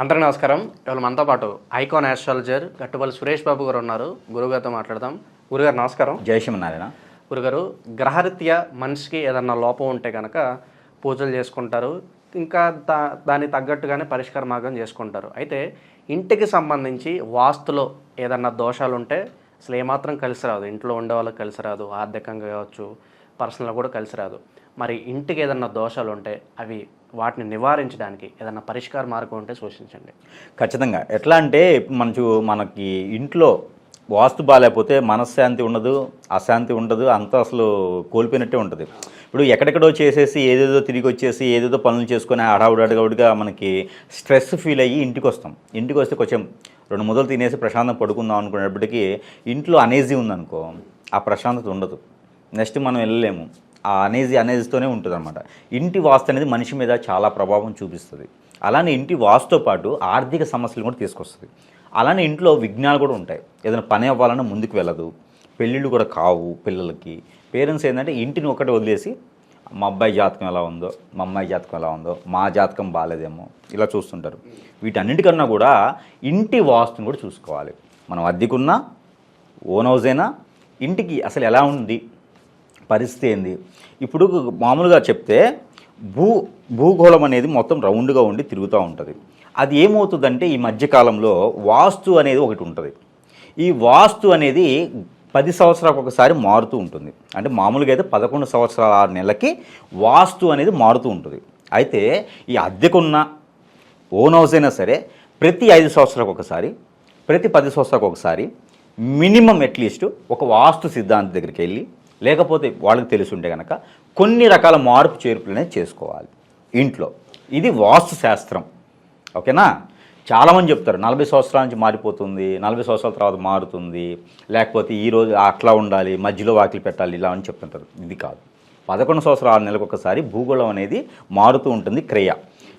అందరికీ నమస్కారం. ఇవాళ మనతో పాటు ఐకాన్ ఆస్ట్రాలజర్ గట్టుపల్లి సురేష్ బాబు గారు ఉన్నారు. గురుగారితో మాట్లాడదాం. గురుగారు నమస్కారం. జయశ్రీమన్నారాయణ గురుగారు గ్రహరీత్యా మనిషికి ఏదన్నా లోపం ఉంటే కనుక పూజలు చేసుకుంటారు. ఇంకా దా దానికి తగ్గట్టుగానే పరిష్కార మార్గం చేసుకుంటారు. అయితే ఇంటికి సంబంధించి వాస్తులో ఏదన్నా దోషాలు ఉంటే అసలు ఏమాత్రం కలిసి రాదు. ఇంట్లో ఉండే వాళ్ళకి కలిసి రాదు. ఆర్థికంగా కావచ్చు పర్సనల్గా కూడా కలిసి రాదు. మరి ఇంటికి ఏదన్నా దోషాలు ఉంటే అవి వాటిని నివారించడానికి ఏదన్నా పరిష్కార మార్గం ఉంటే సూచించండి. ఖచ్చితంగా. ఎట్లా అంటే మన చూ మనకి ఇంట్లో వాస్తు బాగాలేకపోతే మనశ్శాంతి ఉండదు అశాంతి ఉండదు అంతా అసలు కోల్పోయినట్టే ఉంటుంది. ఇప్పుడు ఎక్కడెక్కడో చేసేసి ఏదేదో తిరిగి వచ్చేసి ఏదేదో పనులు చేసుకొని హడావుడి మనకి స్ట్రెస్ ఫీల్ అయ్యి ఇంటికి వస్తాం. ఇంటికి వస్తే కొంచెం రెండు మొదలు తినేసి ప్రశాంతం పడుకుందాం అనుకునేటప్పటికీ ఇంట్లో అనేజీ ఉందనుకో ఆ ప్రశాంతత ఉండదు. నెక్స్ట్ మనం వెళ్ళలేము. ఆ అనేజీ అనేదితోనే ఉంటుంది అనమాట ఇంటి వాస్తు అనేది మనిషి మీద చాలా ప్రభావం చూపిస్తుంది. అలానే ఇంటి వాస్తుతో పాటు ఆర్థిక సమస్యలు కూడా తీసుకొస్తుంది. అలానే ఇంట్లో విఘ్నాలు కూడా ఉంటాయి. ఏదైనా పని అవ్వాలన్నా ముందుకు వెళ్ళదు. పెళ్ళిళ్ళు కూడా కావు పిల్లలకి. పేరెంట్స్ ఏంటంటే ఇంటిని ఒకటి వదిలేసి మా అబ్బాయి జాతకం ఎలా ఉందో మా అమ్మాయి జాతకం ఎలా ఉందో మా జాతకం బాగాలేదేమో ఇలా చూస్తుంటారు. వీటన్నిటికన్నా కూడా ఇంటి వాస్తుని కూడా చూసుకోవాలి. మనం అద్దెకున్నా ఓన్ హౌస్ అయినా ఇంటికి అసలు ఎలా ఉంది పరిస్థితి ఏంది? ఇప్పుడు మామూలుగా చెప్తే భూ భూగోళం అనేది మొత్తం రౌండ్గా ఉండి తిరుగుతూ ఉంటుంది. అది ఏమవుతుందంటే ఈ మధ్యకాలంలో వాస్తు అనేది ఒకటి ఉంటుంది. ఈ వాస్తు అనేది పది సంవత్సరాలకు ఒకసారి మారుతూ ఉంటుంది. అంటే మామూలుగా అయితే పదకొండు సంవత్సరాల ఆరు నెలలకి వాస్తు అనేది మారుతూ ఉంటుంది. అయితే ఈ అద్దెకున్న ఓన్ హౌస్ అయినా సరే ప్రతి ఐదు సంవత్సరాలకు ఒకసారి ప్రతి పది సంవత్సరాలకు ఒకసారి మినిమం అట్లీస్ట్ ఒక వాస్తు సిద్ధాంతం దగ్గరికి వెళ్ళి లేకపోతే వాళ్ళకి తెలిసి ఉంటే కనుక కొన్ని రకాల మార్పు చేర్పులు అనేది చేసుకోవాలి. ఇంట్లో. ఇది వాస్తు శాస్త్రం. ఓకేనా? చాలామంది చెప్తారు నలభై సంవత్సరాల నుంచి మారిపోతుంది నలభై సంవత్సరాల తర్వాత మారుతుంది లేకపోతే ఈ రోజు అట్లా ఉండాలి మధ్యలో వాకిలి పెట్టాలి ఇలా అని చెప్తుంటారు. ఇది కాదు. పదకొండు సంవత్సరాల ఆరు నెలలకు ఒకసారి భూగోళం అనేది మారుతూ ఉంటుంది క్రియ.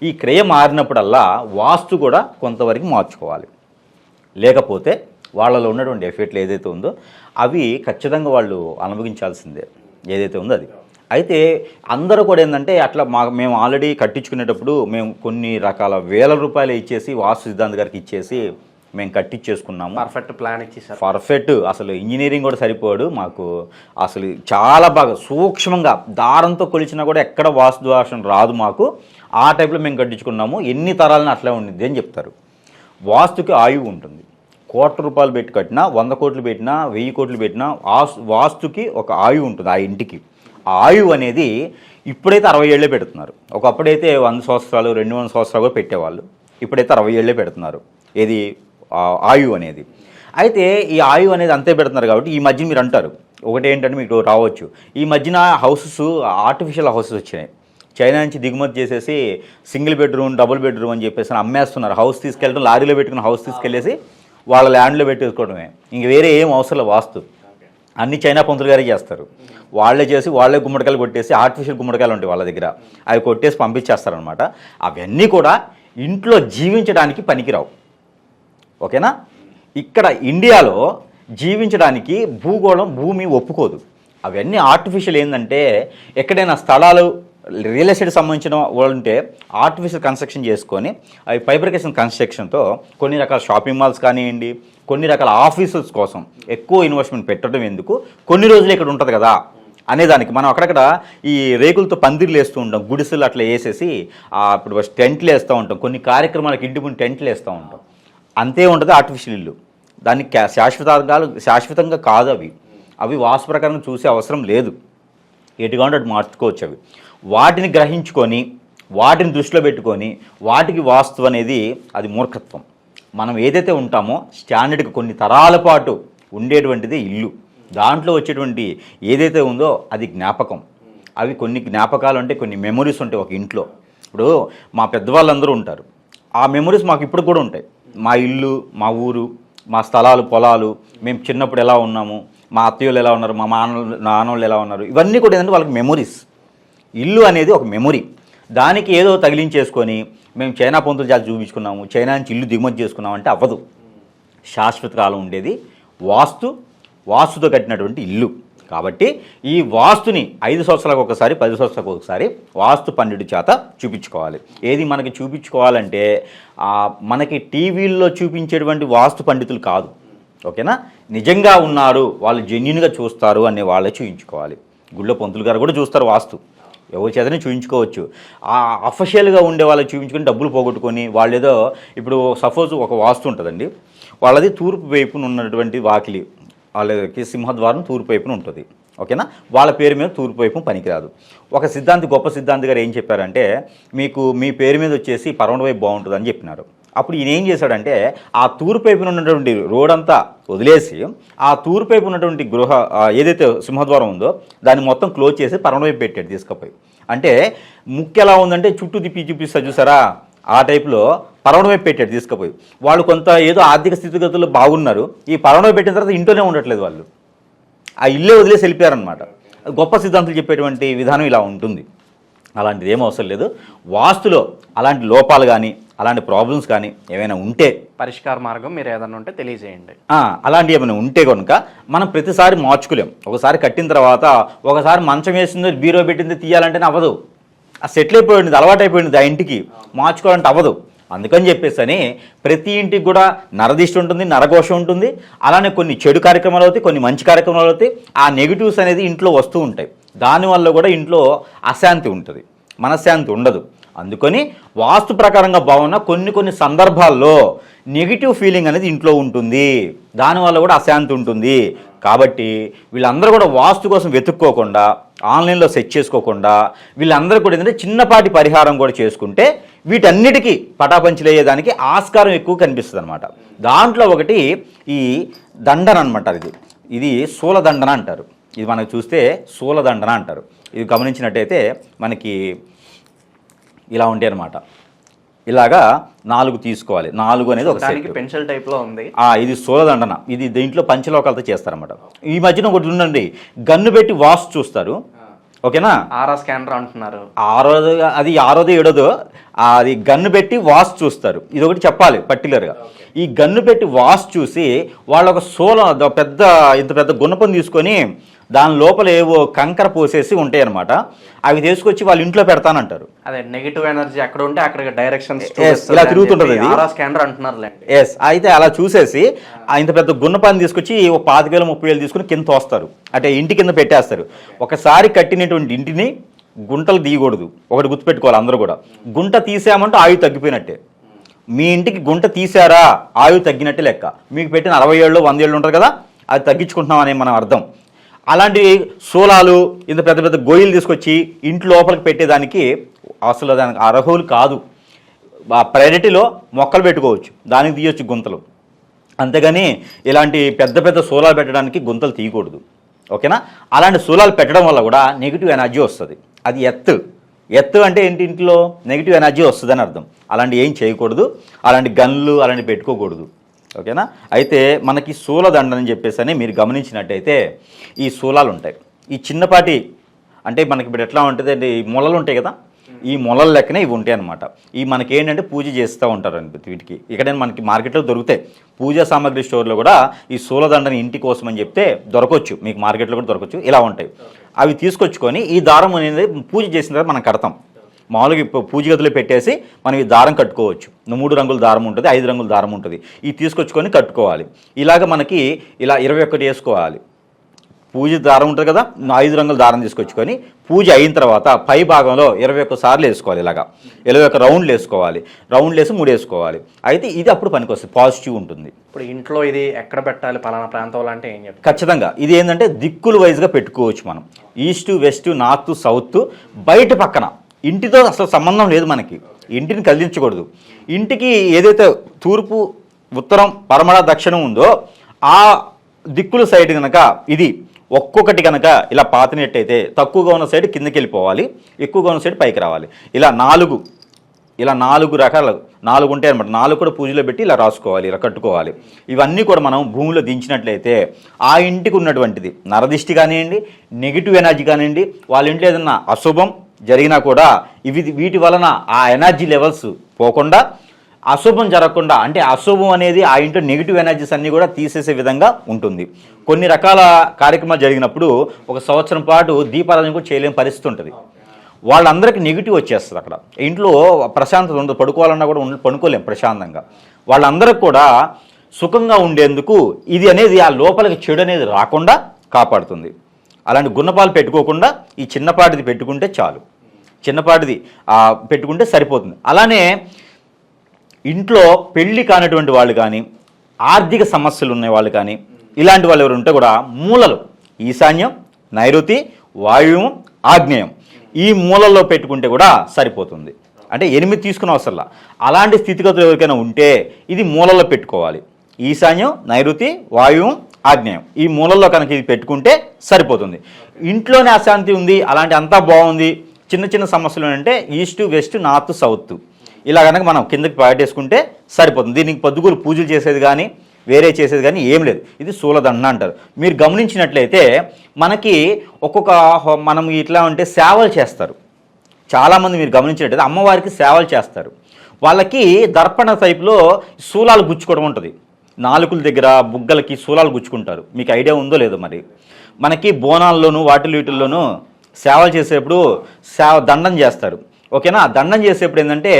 ఈ క్రియ మారినప్పుడల్లా వాస్తు కూడా కొంతవరకు మార్చుకోవాలి. లేకపోతే వాళ్ళలో ఉన్నటువంటి ఎఫెక్ట్లు ఏదైతే ఉందో అవి ఖచ్చితంగా వాళ్ళు అనుభవించాల్సిందే ఏదైతే ఉందో అది. అయితే అందరూ కూడా ఏంటంటే అట్లా మా మేము ఆల్రెడీ కట్టించుకునేటప్పుడు మేము కొన్ని రకాల వేల రూపాయలు ఇచ్చేసి వాస్తు సిద్ధాంత్ గారికి ఇచ్చేసి మేము కట్టించేసుకున్నాము. పర్ఫెక్ట్ ప్లాన్ ఇచ్చేసారు పర్ఫెక్ట్ అసలు ఇంజనీరింగ్ కూడా సరిపోడు. మాకు అసలు చాలా బాగా సూక్ష్మంగా దారంతో కొలిచినా కూడా ఎక్కడ వాస్తు దోషం రాదు మాకు. ఆ టైప్లో మేము కట్టించుకున్నాము. ఎన్ని తరాలని అట్లే ఉండిద్ది అని చెప్తారు. వాస్తుకి ఆయువు ఉంటుంది. కోట్ల రూపాయలు పెట్టి కట్టినా వంద కోట్లు పెట్టినా వెయ్యి కోట్లు పెట్టినా ఆస్ వాస్తుకి ఒక ఆయువు ఉంటుంది ఆ ఇంటికి. ఆ ఆయువు అనేది ఇప్పుడైతే అరవై ఏళ్ళే పెడుతున్నారు. ఒకప్పుడైతే వంద సంవత్సరాలు రెండు వందల సంవత్సరాలు కూడా పెట్టేవాళ్ళు. ఇప్పుడైతే అరవై ఏళ్ళే పెడుతున్నారు. ఏది? ఆయు ఆయువు అనేది. అయితే ఈ ఆయువు అనేది అంతే పెడుతున్నారు కాబట్టి ఈ మధ్య మీరు అంటారు. ఒకటి ఏంటంటే మీకు రావచ్చు. ఈ మధ్యన హౌసెస్ ఆర్టిఫిషియల్ హౌసెస్ వచ్చినాయి. చైనా నుంచి దిగుమతి చేసేసి సింగిల్ బెడ్రూమ్ డబుల్ బెడ్రూమ్ అని చెప్పేసి అమ్మేస్తున్నారు. హౌస్ తీసుకెళ్ళడం లారీలో పెట్టుకున్న హౌస్ తీసుకెళ్ళేసి వాళ్ళ ల్యాండ్లో పెట్టేసుకోవడమే. ఇంక వేరే ఏం అవసరం వాస్తు. అన్ని చైనా పంతులు గారే చేస్తారు. వాళ్ళే చేసి వాళ్ళే గుమ్మడికాయలు కొట్టేసి ఆర్టిఫిషియల్ గుమ్మడికాయలు ఉంటాయి వాళ్ళ దగ్గర. అవి కొట్టేసి పంపించేస్తారనమాట అవన్నీ కూడా ఇంట్లో జీవించడానికి పనికిరావు. ఓకేనా? ఇక్కడ ఇండియాలో జీవించడానికి భూగోళం భూమి ఒప్పుకోదు. అవన్నీ ఆర్టిఫిషియల్ ఏంటంటే ఎక్కడైనా స్థలాలు రియల్ ఎస్టేట్ సంబంధించిన వాళ్ళు ఉంటే ఆర్టిఫిషియల్ కన్స్ట్రక్షన్ చేసుకొని అవి ఫైబ్రికేషన్ కన్స్ట్రక్షన్తో కొన్ని రకాల షాపింగ్ మాల్స్ కానివ్వండి కొన్ని రకాల ఆఫీసెస్ కోసం ఎక్కువ ఇన్వెస్ట్మెంట్ పెట్టడం ఎందుకు? కొన్ని రోజులు ఇక్కడ ఉంటుంది కదా అనేదానికి మనం అక్కడక్కడ ఈ రేకులతో పందిర్లు వేస్తూ ఉంటాం గుడిసెలు అట్లా వేసేసి ఆ, ఇప్పుడు టెంట్లు వేస్తూ ఉంటాం కొన్ని కార్యక్రమాలకు ఇంటి ముందు టెంట్లు వేస్తూ ఉంటాం. అంతే ఉంటుంది ఆర్టిఫిషియల్ ఇల్లు. దానికి శాశ్వతంగా శాశ్వతంగా కాదు అవి. అవి వాస్తు ప్రకారం చూసే అవసరం లేదు. ఎటుగా ఉంటే మార్చుకోవచ్చు అవి. వాటిని గ్రహించుకొని వాటిని దృష్టిలో పెట్టుకొని వాటికి వాస్తు అనేది అది మూర్ఖత్వం. మనం ఏదైతే ఉంటామో స్టాండర్డ్కి కొన్ని తరాల పాటు ఉండేటువంటిది ఇల్లు. దాంట్లో వచ్చేటువంటి ఏదైతే ఉందో అది జ్ఞాపకం. అవి కొన్ని జ్ఞాపకాలు అంటే కొన్ని మెమొరీస్ ఉంటాయి ఒక ఇంట్లో. ఇప్పుడు మా పెద్దవాళ్ళందరూ ఉంటారు. ఆ మెమొరీస్ మాకు ఇప్పుడు కూడా ఉంటాయి. మా ఇల్లు మా ఊరు మా స్థలాలు పొలాలు మేము చిన్నప్పుడు ఎలా ఉన్నాము మా అత్తయ్యలు ఎలా ఉన్నారు మా మానవులు నాన్నోళ్ళు ఎలా ఉన్నారు ఇవన్నీ కూడా ఏంటంటే వాళ్ళకి మెమొరీస్ ఇల్లు అనేది ఒక మెమొరీ దానికి ఏదో తగిలించేసుకొని మేము చైనా పొంతులు జాతి చూపించుకున్నాము చైనా నుంచి ఇల్లు దిగుమతి చేసుకున్నాం అంటే అవ్వదు. శాశ్వత కాలం ఉండేది. వాస్తు వాస్తుతో కట్టినటువంటి ఇల్లు. కాబట్టి ఈ వాస్తుని ఐదు సంవత్సరాలకు ఒకసారి పది సంవత్సరాలకు ఒకసారి వాస్తు పండితుడి చేత చూపించుకోవాలి. ఏది మనకి చూపించుకోవాలంటే మనకి టీవీల్లో చూపించేటువంటి వాస్తు పండితులు కాదు. ఓకేనా? నిజంగా ఉన్నారు వాళ్ళు జెన్యున్గా చూస్తారు అనే వాళ్ళే చూపించుకోవాలి గుళ్ళో పంతులు గారు కూడా చూస్తారు వాస్తు. ఎవరి చేతనే చూపించుకోవచ్చు ఆ అఫషియల్గా ఉండే వాళ్ళు చూపించుకొని డబ్బులు పోగొట్టుకొని వాళ్ళు ఏదో ఇప్పుడు సపోజ్ ఒక వాస్తు ఉంటుందండి. వాళ్ళది తూర్పు వైపున ఉన్నటువంటి వాకిలి వాళ్ళకి సింహద్వారం తూర్పు వైపున ఉంటుంది. ఓకేనా? వాళ్ళ పేరు మీద తూర్పు వైపు పనికిరాదు. ఒక సిద్ధాంతి గొప్ప సిద్ధాంతి గారు ఏం చెప్పారంటే మీకు మీ పేరు మీద వచ్చేసి పరమణ వైపు బాగుంటుంది అని చెప్పినారు. అప్పుడు ఈయన ఏం చేశాడంటే ఆ తూర్పు వైపున ఉన్నటువంటి రోడ్ అంతా వదిలేసి ఆ తూర్పు వైపు ఉన్నటువంటి గృహ ఏదైతే సింహద్వారం ఉందో దాన్ని మొత్తం క్లోజ్ చేసి పరమణ వైపు పెట్టాడు తీసుకుపోయి. అంటే ముక్కు ఎలా ఉందంటే చుట్టూ తిప్పి చూపిస్తా చూసారా? ఆ టైప్లో పరమణ వైపు పెట్టాడు తీసుకుపోయి. వాళ్ళు కొంత ఏదో ఆర్థిక స్థితిగతులు బాగున్నారు. ఈ పరమణ పెట్టిన తర్వాత ఇంట్లోనే ఉండట్లేదు వాళ్ళు. ఆ ఇల్లే వదిలేసి వెళ్ళిపోయారనమాట గొప్ప సిద్ధాంతులు చెప్పేటువంటి విధానం ఇలా ఉంటుంది. అలాంటిది ఏం అవసరం లేదు. వాస్తులో అలాంటి లోపాలు కానీ అలాంటి ప్రాబ్లమ్స్ కానీ ఏమైనా ఉంటే పరిష్కార మార్గం మీరు ఏదన్నా ఉంటే తెలియజేయండి. అలాంటివి ఏమైనా ఉంటే కనుక మనం ప్రతిసారి మార్చుకోలేం. ఒకసారి కట్టిన తర్వాత ఒకసారి మంచం వేసిందో బీరో పెట్టింది తీయాలంటేనే అవ్వదు. ఆ సెటిల్ అయిపోయింది అలవాటు అయిపోయింది ఆ ఇంటికి. మార్చుకోవాలంటే అవ్వదు. అందుకని చెప్పేసి అని ప్రతి ఇంటికి కూడా నరదిష్టి ఉంటుంది నరఘోషం ఉంటుంది. అలానే కొన్ని చెడు కార్యక్రమాలు అవుతాయి కొన్ని మంచి కార్యక్రమాలు అవుతాయి. ఆ నెగిటివ్స్ అనేది ఇంట్లో వస్తూ ఉంటాయి. దానివల్ల కూడా ఇంట్లో అశాంతి ఉంటుంది. మనశ్శాంతి ఉండదు. అందుకని వాస్తు ప్రకారంగా బాగున్న కొన్ని కొన్ని సందర్భాల్లో నెగిటివ్ ఫీలింగ్ అనేది ఇంట్లో ఉంటుంది. దానివల్ల కూడా అశాంతి ఉంటుంది. కాబట్టి వీళ్ళందరూ కూడా వాస్తు కోసం వెతుక్కోకుండా ఆన్లైన్లో సెట్ చేసుకోకుండా వీళ్ళందరూ కూడా ఏంటంటే చిన్నపాటి పరిహారం కూడా చేసుకుంటే వీటన్నిటికీ పటాపంచలేయడానికి ఆస్కారం ఎక్కువ కనిపిస్తుంది అనమాట దాంట్లో ఒకటి ఈ దండన అనమాట ఇది ఇది శూలదండన అంటారు. ఇది మనకు చూస్తే శూలదండన అంటారు. ఇది గమనించినట్టయితే మనకి ఇలా ఉంటాయి అనమాట ఇలాగా నాలుగు తీసుకోవాలి. నాలుగు అనేది ఒక పెన్సిల్ టైప్లో ఉంది. ఆ, ఇది సోలదండన ఇది దీంట్లో పంచలోకాలతో చేస్తారన్నమాట. ఈ మధ్యన ఒకటి ఉండండి గన్ను పెట్టి వాస్తు చూస్తారు. ఓకేనా? ఆరా స్కానర్ అంటున్నారు. ఆరోది అది ఆరోది ఏడోదో అది గన్ను పెట్టి వాస్ చూస్తారు. ఇది ఒకటి చెప్పాలి పర్టికులర్గా ఈ గన్ను పెట్టి వాస్ చూసి వాళ్ళ ఒక సోల పెద్ద ఇంత పెద్ద గుణపం తీసుకొని దాని లోపల ఏవో కంకర పోసేసి ఉంటాయి అనమాట అవి తీసుకొచ్చి వాళ్ళ ఇంట్లో పెడతానంటారు. అదే నెగిటివ్ ఎనర్జీ అక్కడ ఉంటే అక్కడ డైరెక్షన్స్ Yes, ఇలా తిరుగుతుంటది స్కానర్ అంటున్నారులేండి. ఎస్ అయితే అలా చూసేసి ఆ ఇంత పెద్ద గున్నపాన్ని తీసుకొచ్చి ఓ పాతిక వేలు ముప్పై వేలు తీసుకుని కింద తోస్తారు. అంటే ఇంటి కింద పెట్టేస్తారు. ఒకసారి కట్టినటువంటి ఇంటిని గుంటలు తీయకూడదు. ఒకటి గుర్తుపెట్టుకోవాలి అందరూ కూడా. గుంట తీసామంటే ఆయువు తగ్గిపోయినట్టే. మీ ఇంటికి గుంట తీసారా ఆయువు తగ్గినట్టే లెక్క. మీకు పెట్టిన అరవై ఏళ్ళు వంద ఏళ్ళు ఉంటుంది కదా? అది తగ్గించుకుంటున్నాం అనే మనం అర్థం. అలాంటి సోలాలు ఇంత పెద్ద పెద్ద గొయ్యలు తీసుకొచ్చి ఇంటి లోపలికి పెట్టేదానికి అసలు దానికి అర్హులు కాదు. ఆ ప్రయారిటీలో మొక్కలు పెట్టుకోవచ్చు దానికి తీయొచ్చు గుంతలు. అంతేగాని ఇలాంటి పెద్ద పెద్ద సోలాలు పెట్టడానికి గుంతలు తీయకూడదు. ఓకేనా? అలాంటి సోలాలు పెట్టడం వల్ల కూడా నెగిటివ్ ఎనర్జీ వస్తుంది. అది ఎత్తు ఎత్తు అంటే ఏంటి ఇంట్లో? నెగిటివ్ ఎనర్జీ వస్తుందని అర్థం. అలాంటి ఏం చేయకూడదు. అలాంటి గన్లు అలాంటి పెట్టుకోకూడదు. ఓకేనా? అయితే మనకి శూలదండని చెప్పేసి అని మీరు గమనించినట్టయితే ఈ శూలాలు ఉంటాయి. ఈ చిన్నపాటి అంటే మనకి ఇప్పుడు ఎట్లా ఉంటుంది అంటే ఈ మొలలు ఉంటాయి కదా? ఈ మొలల లెక్కనే ఇవి ఉంటాయి అనమాట ఈ మనకి ఏంటంటే పూజ చేస్తూ ఉంటారు అండి వీటికి. ఇక్కడ మనకి మార్కెట్లో దొరుకుతాయి. పూజా సామాగ్రి స్టోర్లో కూడా ఈ సూలదండని ఇంటి కోసం అని చెప్తే దొరకవచ్చు మీకు మార్కెట్లో కూడా దొరకవచ్చు ఇలా ఉంటాయి. అవి తీసుకొచ్చుకొని ఈ దారం అనేది పూజ చేసిన తర్వాత మనం కడతాం. మామూలుగా ఇప్పుడు పూజ గదిలో పెట్టేసి మనం ఈ దారం కట్టుకోవచ్చు. మూడు రంగుల దారం ఉంటుంది ఐదు రంగుల దారం ఉంటుంది. ఇది తీసుకొచ్చుకొని కట్టుకోవాలి. ఇలాగ మనకి ఇలా ఇరవై ఒకటి వేసుకోవాలి. పూజ దారం ఉంటుంది కదా ఐదు రంగుల దారం తీసుకొచ్చుకొని పూజ అయిన తర్వాత పై భాగంలో ఇరవై ఒక్క సార్లు వేసుకోవాలి ఇలాగా. ఇరవై ఒక్క రౌండ్లు వేసుకోవాలి. రౌండ్లు వేసి మూడు వేసుకోవాలి. అయితే ఇది అప్పుడు పనికొస్తుంది పాజిటివ్ ఉంటుంది. ఇప్పుడు ఇంట్లో ఇది ఎక్కడ పెట్టాలి పలానా ప్రాంతంలో అంటే ఏం చెప్తారు? ఖచ్చితంగా. ఇది ఏంటంటే దిక్కులు వైజ్గా పెట్టుకోవచ్చు మనం. ఈస్ట్ వెస్ట్ నార్త్ సౌత్ బయట పక్కన. ఇంటితో అసలు సంబంధం లేదు మనకి. ఇంటిని కదిలించకూడదు. ఇంటికి ఏదైతే తూర్పు ఉత్తరం పరమడ దక్షిణం ఉందో ఆ దిక్కుల సైడ్ కనుక ఇది ఒక్కొక్కటి కనుక ఇలా పాతినట్టయితే తక్కువగా ఉన్న సైడ్ కిందకి వెళ్ళిపోవాలి ఎక్కువగా ఉన్న సైడ్ పైకి రావాలి. ఇలా నాలుగు ఇలా నాలుగు రకాలు నాలుగు ఉంటాయి అనమాట నాలుగు కూడా పూజలో పెట్టి ఇలా రాసుకోవాలి ఇలా కట్టుకోవాలి. ఇవన్నీ కూడా మనం భూమిలో దించినట్లయితే ఆ ఇంటికి ఉన్నటువంటిది నరదిష్టి కానివ్వండి నెగిటివ్ ఎనర్జీ కానివ్వండి వాళ్ళ ఇంట్లో ఏదన్నా అశుభం జరిగినా కూడా ఇవి వీటి వలన ఆ ఎనర్జీ లెవెల్స్ పోకుండా అశుభం జరగకుండా అంటే అశుభం అనేది ఆ ఇంట్లో నెగిటివ్ ఎనర్జీస్ అన్నీ కూడా తీసేసే విధంగా ఉంటుంది. కొన్ని రకాల కార్యక్రమాలు జరిగినప్పుడు ఒక సంవత్సరం పాటు దీపారాధన కూడా చేయలేని పరిస్థితి ఉంటుంది. వాళ్ళందరికీ నెగిటివ్ వచ్చేస్తుంది అక్కడ. ఇంట్లో ప్రశాంతత ఉండదు పడుకోవాలన్నా కూడా ఉండ పడుకోలేం ప్రశాంతంగా. వాళ్ళందరికి కూడా సుఖంగా ఉండేందుకు ఇది అనేది ఆ లోపలికి చెడు అనేది రాకుండా కాపాడుతుంది. అలాంటి గున్నపాలు పెట్టుకోకుండా ఈ చిన్నపాటిది పెట్టుకుంటే చాలు. చిన్నపాటిది. పెట్టుకుంటే సరిపోతుంది. అలానే ఇంట్లో పెళ్ళి కానటువంటి వాళ్ళు కానీ ఆర్థిక సమస్యలు ఉన్న వాళ్ళు కానీ ఇలాంటి వాళ్ళు ఎవరు ఉంటే కూడా మూలలు ఈశాన్యం నైరుతి వాయువు ఆగ్నేయం. ఈ మూలల్లో పెట్టుకుంటే కూడా సరిపోతుంది. అంటే ఎనిమిది తీసుకున్న అవసరంలా. అలాంటి స్థితిగతులు ఎవరికైనా ఉంటే ఇది మూలల్లో పెట్టుకోవాలి. ఈశాన్యం నైరుతి వాయువు ఆగ్నేయం. ఈ మూలల్లో కనుక ఇది పెట్టుకుంటే సరిపోతుంది. ఇంట్లోనే అశాంతి ఉంది అలాంటి అంతా బాగుంది చిన్న చిన్న సమస్యలు అంటే ఈస్ట్ వెస్ట్ నార్త్ సౌత్. ఇలా కనుక మనం కిందకి పాటేసుకుంటే సరిపోతుంది. దీనికి పొద్దుగురు పూజలు చేసేది కానీ వేరే చేసేది కానీ ఏం లేదు. ఇది శూలదండ అంటారు. మీరు గమనించినట్లయితే మనకి ఒక్కొక్క మనం ఇట్లా ఉంటే సేవలు చేస్తారు. చాలామంది మీరు గమనించినట్లయితే అమ్మవారికి సేవలు చేస్తారు. వాళ్ళకి దర్పణ టైప్లో శూలాలు గుచ్చుకోవడం ఉంటుంది. నాలుకల దగ్గర బుగ్గలకి శూలాలు గుచ్చుకుంటారు. మీకు ఐడియా ఉందో లేదో మరి. మనకి బోనాల్లోనూ వాటిలు వీటిల్లోనూ సేవలు చేసేప్పుడు సేవ దండం చేస్తారు. ఓకేనా? దండం చేసేప్పుడు ఏంటంటే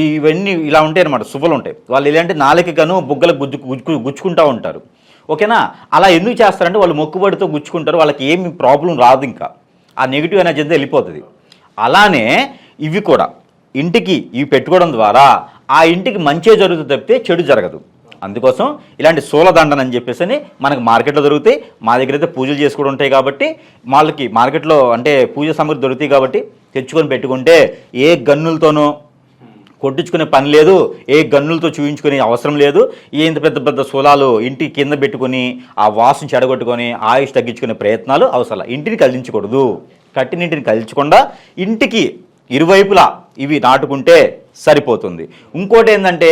ఇవన్నీ ఇలా ఉంటాయి అనమాట శుభలు ఉంటాయి. వాళ్ళు ఇలాంటి నాలుకను బుగ్గలకు గుజ్జు గుజ్జు గుచ్చుకుంటూ ఉంటారు. ఓకేనా? అలా ఎందుకు చేస్తారంటే వాళ్ళు మొక్కుబడితో గుచ్చుకుంటారు వాళ్ళకి ఏమి ప్రాబ్లం రాదు ఇంకా. ఆ నెగిటివ్ ఎనర్జీ అంతా వెళ్ళిపోతుంది. అలానే ఇవి కూడా ఇంటికి ఇవి పెట్టుకోవడం ద్వారా ఆ ఇంటికి మంచే జరుగుతుంది తప్పితే చెడు జరగదు. అందుకోసం ఇలాంటి సోలదండన అని చెప్పేసి అని మనకు మార్కెట్లో దొరుకుతాయి. మా దగ్గర అయితే పూజలు చేసుకోవడం ఉంటాయి కాబట్టి వాళ్ళకి మార్కెట్లో అంటే పూజ సామగ్రి దొరుకుతాయి కాబట్టి తెచ్చుకొని పెట్టుకుంటే ఏ గన్నులతోనో కొట్టించుకునే పని లేదు ఏ గన్నులతో చూయించుకునే అవసరం లేదు. ఏంత ఇంత పెద్ద పెద్ద సోలాలు ఇంటి కింద పెట్టుకొని ఆ వాసన చెడగొట్టుకొని ఆయుష్ తగ్గించుకునే ప్రయత్నాలు అవసరం ఇంటిని కదిలించకూడదు. కట్టినింటిని కలిచకుండా ఇంటికి ఇరువైపులా ఇవి నాటుకుంటే సరిపోతుంది. ఇంకోటి ఏంటంటే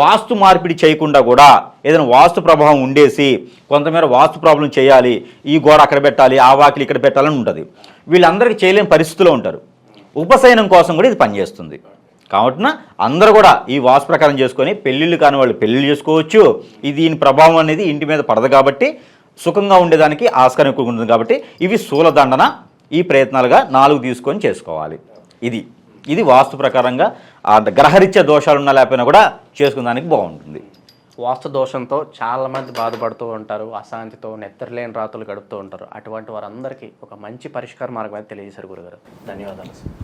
వాస్తు మార్పిడి చేయకుండా కూడా ఏదైనా వాస్తు ప్రభావం ఉండేసి కొంతమేర వాస్తు ప్రాబ్లం చేయాలి ఈ గోడ అక్కడ పెట్టాలి ఆ వాకిలి ఇక్కడ పెట్టాలని ఉంటుంది. వీళ్ళందరికీ చేయలేని పరిస్థితిలో ఉంటారు. ఉపశయనం కోసం కూడా ఇది పనిచేస్తుంది. కాబట్టి అందరూ కూడా ఈ వాస్తు ప్రకారం చేసుకొని పెళ్ళిళ్ళు కాని వాళ్ళు పెళ్ళిళ్ళు చేసుకోవచ్చు. ఇది దీని ప్రభావం అనేది ఇంటి మీద పడదు కాబట్టి సుఖంగా ఉండేదానికి ఆస్కారం ఎక్కువ ఉంటుంది కాబట్టి ఇవి స్థూలదండన ఈ ప్రయత్నాలుగా నాలుగు తీసుకొని చేసుకోవాలి. ఇది. ఇది వాస్తు ప్రకారంగా ఆ గ్రహరీత్యా దోషాలు ఉన్నా లేకపోయినా కూడా చేసుకునేదానికి బాగుంటుంది. వాస్తు దోషంతో చాలా మంది బాధపడుతూ ఉంటారు అశాంతితో నిద్రలేని రాత్రులు గడుపుతూ ఉంటారు. అటువంటి వారందరికీ ఒక మంచి పరిష్కార మార్గం అయితే తెలియజేశారు గురుగారు. ధన్యవాదాలు.